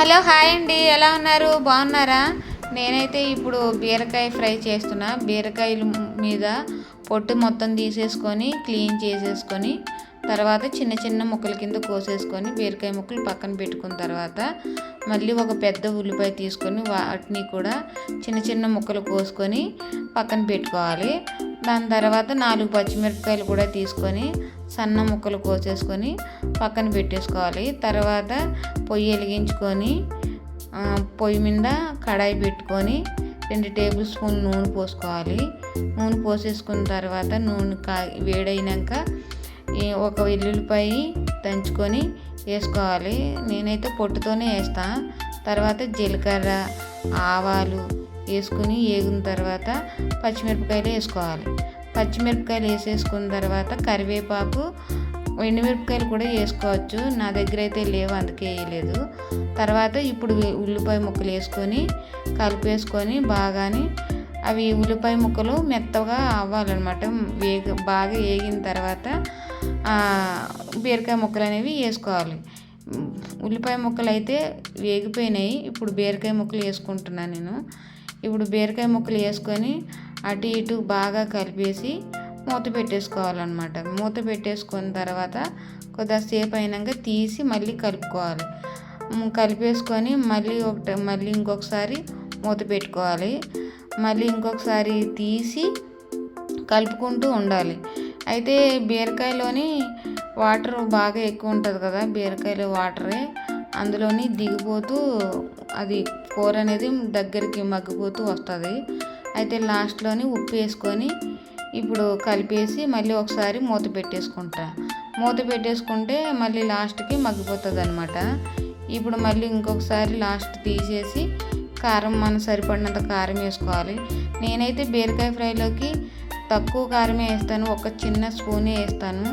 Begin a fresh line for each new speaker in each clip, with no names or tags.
Hello hi అండి. ఎలా ఉన్నారు? బాగున్నారా? నేనైతే ఇప్పుడు బీరకాయ ఫ్రై చేస్తున్నా. బీరకాయలు మీద పొట్టు మొత్తం తీసేసుకొని క్లీన్ చేసేసుకొని తర్వాత చిన్న చిన్న ముక్కల కింద కోసేసుకొని బీరకాయ ముక్కలు పక్కన పెట్టుకున్న తర్వాత మళ్ళీ ఒక పెద్ద ఉల్లిపాయ తీసుకొని వాటిని కూడా చిన్న చిన్న ముక్కలు కోసుకొని పక్కన పెట్టుకోవాలి. దాని తర్వాత నాలుగు పచ్చిమిరపకాయలు కూడా తీసుకొని సన్న ముక్కలు కోసేసుకొని పక్కన పెట్టేసుకోవాలి. తర్వాత పొయ్యి వెలిగించుకొని పొయ్యి మీద కడాయి పెట్టుకొని రెండు టేబుల్ స్పూన్ నూనె పోసుకోవాలి. నూనె పోసేసుకున్న తర్వాత నూనె కా వేడైనాక ఒక వెల్లుల్లిపాయ దంచుకొని వేసుకోవాలి. నేనైతే పొట్టుతోనే వేస్తాను తర్వాత జీలకర్ర ఆవాలు వేసుకుని వేగిన తర్వాత పచ్చిమిరపకాయలు వేసుకోవాలి. పచ్చిమిరపకాయలు వేసేసుకున్న తర్వాత కరివేపాకు ఎండుమిరపకాయలు కూడా వేసుకోవచ్చు. నా దగ్గర అయితే లేవు అందుకే వేయలేదు. తర్వాత ఇప్పుడు ఉల్లిపాయ ముక్కలు వేసుకొని కలిపేసుకొని బాగాని అవి ఉల్లిపాయ ముక్కలు మెత్తగా అవ్వాలన్నమాట. వేగ బాగా వేగిన తర్వాత బీరకాయ ముక్కలు అనేవి వేసుకోవాలి. ఉల్లిపాయ ముక్కలు అయితే వేగిపోయినాయి. ఇప్పుడు బీరకాయ ముక్కలు వేసుకుంటున్నాను నేను. ఇప్పుడు బీరకాయ ముక్కలు వేసుకొని అటు ఇటు బాగా కలిపేసి మూత పెట్టేసుకోవాలన్నమాట. మూత పెట్టేసుకున్న తర్వాత కొద్దిసేపు అయినాక తీసి మళ్ళీ కలుపుకోవాలి. కలిపేసుకొని మళ్ళీ ఒకటి మళ్ళీ ఇంకొకసారి మూత పెట్టుకోవాలి. మళ్ళీ ఇంకొకసారి తీసి కలుపుకుంటూ ఉండాలి. అయితే బీరకాయలోని వాటర్ బాగా ఎక్కువ ఉంటుంది కదా బీరకాయలో వాటరే అందులోని దిగిపోతూ అది కూర అనేది దగ్గరికి మగ్గిపోతూ వస్తుంది. అయితే లాస్ట్లోని ఉప్పు వేసుకొని ఇప్పుడు కలిపేసి మళ్ళీ ఒకసారి మూత పెట్టేసుకుంటా. మూత పెట్టేసుకుంటే మళ్ళీ లాస్ట్కి మగ్గిపోతుంది అనమాట ఇప్పుడు మళ్ళీ ఇంకొకసారి లాస్ట్ తీసేసి కారం మన సరిపడినంత కారం వేసుకోవాలి. నేనైతే బీరకాయ ఫ్రైలోకి తక్కువ కారమే వేస్తాను ఒక చిన్న స్పూనే వేస్తాను.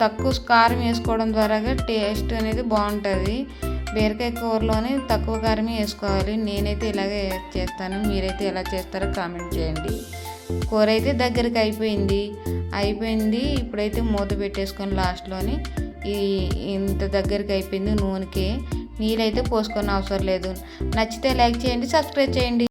తక్కువ కారం వేసుకోవడం ద్వారా టేస్ట్ అనేది బాగుంటుంది. బీరకాయ కూరలోనే తక్కువ కారమే వేసుకోవాలి. నేనైతే ఇలాగే చేస్తాను. మీరైతే ఎలా చేస్తారో కామెంట్ చేయండి. కూర అయితే దగ్గరికి అయిపోయింది. అయిపోయింది. ఇప్పుడైతే మూత పెట్టేసుకొని లాస్ట్లోని ఈ ఇంత దగ్గరికి అయిపోయింది నూనెకి. నీళ్ళైతే పోసుకొని అవసరం లేదు. నచ్చితే లైక్ చేయండి సబ్స్క్రైబ్ చేయండి.